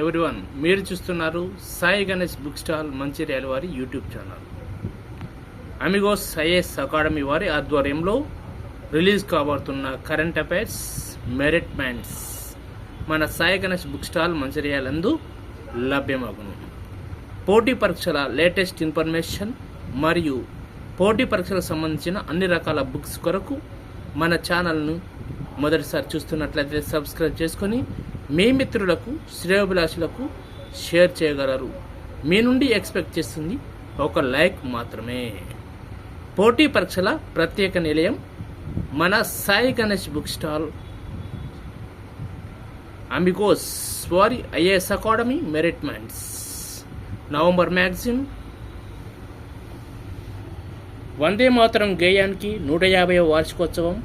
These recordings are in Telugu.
ఎవ్రీవన్? మీరు చూస్తున్నారు సాయి గణేష్ బుక్ స్టాల్ మంచిర్యాల వారి YouTube channel. Amigos IAS academy వారి ఆధ్వర్యంలో రిలీజ్ కాబడుతున్న కరెంట్ అఫైర్స్ మెరిట్ మ్యాండ్స్ మన సాయి గణేష్ బుక్ స్టాల్ మంచిర్యాలందు లభ్యమగును. పోటీ పరీక్షల లేటెస్ట్ ఇన్ఫర్మేషన్ మరియు పోటీ పరీక్షలకు సంబంధించిన అన్ని రకాల బుక్స్ కొరకు మన ఛానల్ను మొదటిసారి చూస్తున్నట్లయితే సబ్స్క్రైబ్ చేసుకొని మీ మిత్రులకు శ్రేయోభిలాషులకు షేర్ చేయగలరు. మీ నుండి ఎక్స్పెక్ట్ చేస్తుంది ఒక లైక్ మాత్రమే. పోటీ పరీక్షల ప్రత్యేక నిలయం మన Sai Ganesh book stall. Amigos వారి IAS academy merit minds November magazine. Vande Mataram గేయానికి నూట యాభై వార్షికోత్సవం.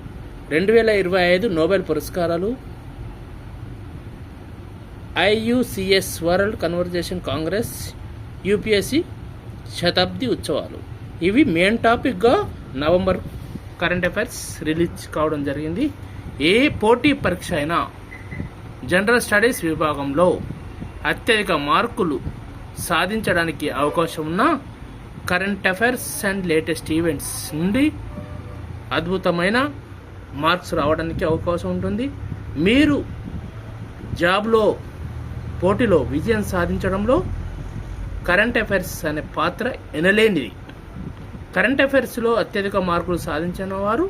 రెండు వేల ఇరవై ఐదు నోబెల్ పురస్కారాలు. IUCS world conversation congress UPSC శతాబ్ది ఉత్సవాలు. ఇవి మెయిన్ టాపిక్గా నవంబర్ కరెంట్ అఫైర్స్ రిలీజ్ కావడం జరిగింది. ఏ పోటీ పరీక్ష అయినా జనరల్ స్టడీస్ విభాగంలో అత్యధిక మార్కులు సాధించడానికి అవకాశం ఉన్న current affairs and latest events నుండి అద్భుతమైన మార్క్స్ రావడానికి అవకాశం ఉంటుంది. మీరు జాబ్లో పోటీలో విజయం సాధించడంలో కరెంట్ అఫైర్స్ అనే పాత్ర ఎనలేనిది. కరెంట్ అఫైర్స్లో అత్యధిక మార్కులు సాధించిన వారు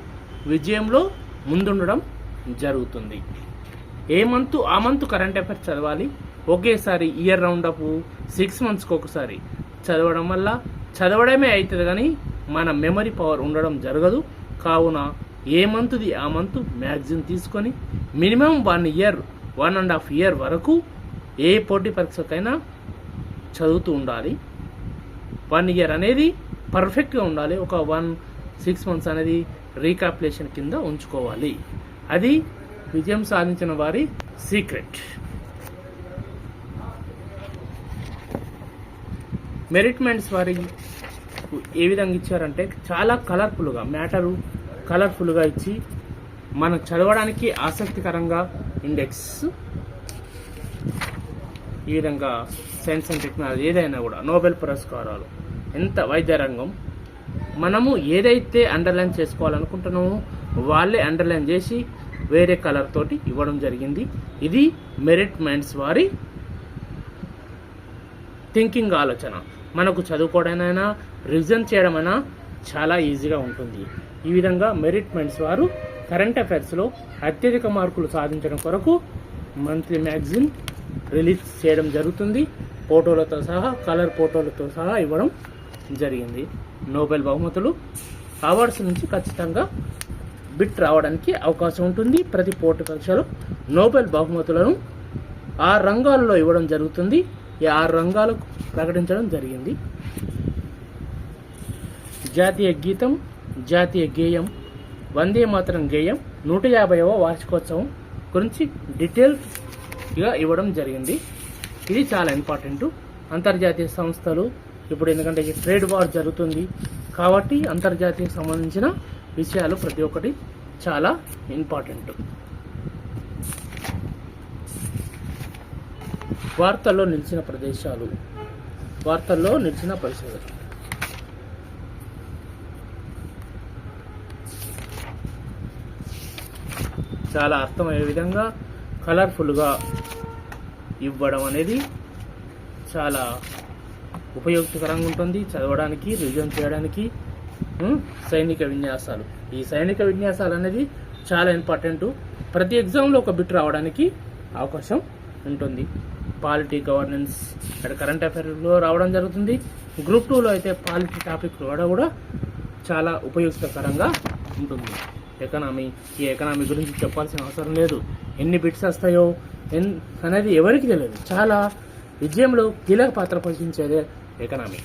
విజయంలో ముందుండడం జరుగుతుంది. ఏ మంత్ ఆ మంత్ కరెంట్ అఫైర్స్ చదవాలి? ఒకేసారి ఇయర్ రౌండ్ అప్ సిక్స్ మంత్స్కి ఒకసారి చదవడం వల్ల చదవడమే అవుతుంది కానీ మన మెమరీ పవర్ ఉండడం జరగదు. కావున ఏ మంత్ది ఆ మంత్ మ్యాగజిన్ తీసుకొని minimum one year one and half year వరకు ఏ పోటీ పరీక్షకైనా చదువుతూ ఉండాలి. వన్ ఇయర్ అనేది పర్ఫెక్ట్గా ఉండాలి. ఒక వన్ సిక్స్ మంత్స్ అనేది రీకాప్యులేషన్ కింద ఉంచుకోవాలి. అది విజయం సాధించిన వారి సీక్రెట్ మెరిట్మెంట్స్ వారి ఏ విధంగా ఇచ్చారంటే చాలా కలర్ఫుల్గా మ్యాటరు కలర్ఫుల్గా ఇచ్చి మనం చదవడానికి ఆసక్తికరంగా ఇండెక్స్ ఈ విధంగా సైన్స్ అండ్ టెక్నాలజీ ఏదైనా కూడా నోబెల్ పురస్కారాలు ఎంత వైద్య రంగం మనము ఏదైతే అండర్లైన్ చేసుకోవాలనుకుంటున్నామో వాళ్ళే అండర్లైన్ చేసి వేరే కలర్ తోటి ఇవ్వడం జరిగింది. ఇది మెరిట్ మైండ్స్ వారి థింకింగ్ ఆలోచన. మనకు చదువుకోవడమైనా రివిజన్ చేయడమైనా చాలా ఈజీగా ఉంటుంది. ఈ విధంగా మెరిట్ మైండ్స్ వారు కరెంట్ అఫైర్స్లో అత్యధిక మార్కులు సాధించడం కొరకు మంత్లీ మ్యాగజిన్ రిలీజ్ చేయడం జరుగుతుంది. ఫోటోలతో సహా కలర్ ఫోటోలతో సహా ఇవ్వడం జరిగింది. నోబెల్ బహుమతులు అవార్డ్స్ నుంచి ఖచ్చితంగా బిట్ రావడానికి అవకాశం ఉంటుంది. ప్రతి పోటీ పరీక్షలో నోబెల్ బహుమతులను ఆ రంగాలలో ఇవ్వడం జరుగుతుంది. ఈ ఆరు రంగాలకు ప్రకటించడం జరిగింది. జాతీయ గీతం జాతీయ గేయం వందే మాతరం గేయం నూట యాభైవ వార్షికోత్సవం గురించి డీటెయిల్స్ గిఫ్ట్గా ఇవ్వడం జరిగింది. ఇది చాలా ఇంపార్టెంట్ అంతర్జాతీయ సంస్థలు ఇప్పుడు ఎందుకంటే ఈ ట్రేడ్ వార్ జరుగుతుంది కాబట్టి అంతర్జాతీయ సంబంధించిన విషయాలు ప్రతి ఒక్కటి చాలా ఇంపార్టెంట్ వార్తల్లో నిలిచిన ప్రదేశాలు వార్తల్లో నిలిచిన పరిశోధన చాలా అర్థమయ్యే విధంగా కలర్ఫుల్గా ఇవ్వడం అనేది చాలా ఉపయోగకరంగా ఉంటుంది చదవడానికి రివిజన్ చేయడానికి సైనిక విన్యాసాలు. ఈ సైనిక విన్యాసాలు అనేది చాలా ఇంపార్టెంట్. ప్రతి ఎగ్జామ్లో ఒక బిట్ రావడానికి అవకాశం ఉంటుంది. పాలిటీ గవర్నెన్స్ ఇక్కడ కరెంట్ అఫైర్లో రావడం జరుగుతుంది. గ్రూప్ టూలో అయితే పాలిటీ టాపిక్ కూడా కూడా చాలా ఉపయుక్తకరంగా ఉంటుంది. ఎకనామీ ఈ ఎకనామీ గురించి చెప్పాల్సిన అవసరం లేదు. ఎన్ని బిట్స్ వస్తాయో ఎన్ అనేది ఎవరికి తెలియదు. చాలా విజయంలో కీలక పాత్ర పోషించేదే ఎకనామీ.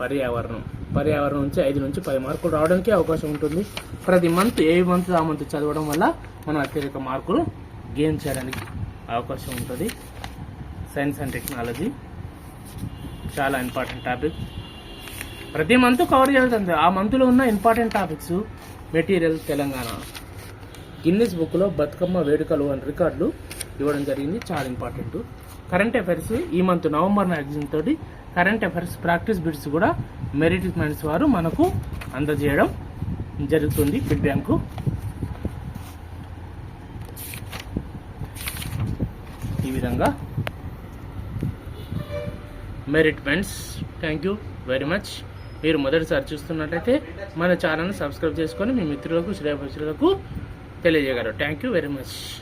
పర్యావరణం. పర్యావరణం నుంచి ఐదు నుంచి పది మార్కులు రావడానికి అవకాశం ఉంటుంది. ప్రతి మంత్ ఏ మంత్ ఆ మంత్ చదవడం వల్ల మనం అత్యధిక మార్కులు గెయిన్ చేయడానికి అవకాశం ఉంటుంది. సైన్స్ అండ్ టెక్నాలజీ చాలా ఇంపార్టెంట్ టాపిక్. ప్రతి మంత్ కవర్ చేస్తుంది ఆ మంత్లో ఉన్న important topics material Telangana. Guinness బుక్లో బతుకమ్మ వేడుకలు అని రికార్డులు ఇవ్వడం జరిగింది. చాలా ఇంపార్టెంట్ కరెంట్ అఫైర్స్ ఈ మంత్ నవంబర్ మ్యాగజైన్ తోటి కరెంట్ అఫైర్స్ ప్రాక్టీస్ బిట్స్ కూడా మెరిట్ మెంట్స్ వారు మనకు అందజేయడం జరుగుతుంది. ఫిడ్ బ్యాంకు ఈ విధంగా merit minds thank you very much మీరు మొదటిసారి చూస్తున్నట్లయితే మన ఛానల్ని సబ్స్క్రైబ్ చేసుకొని మీ మిత్రులకు శ్రేయభిలాషులకు తెలియజేయగలరు. Thank you very much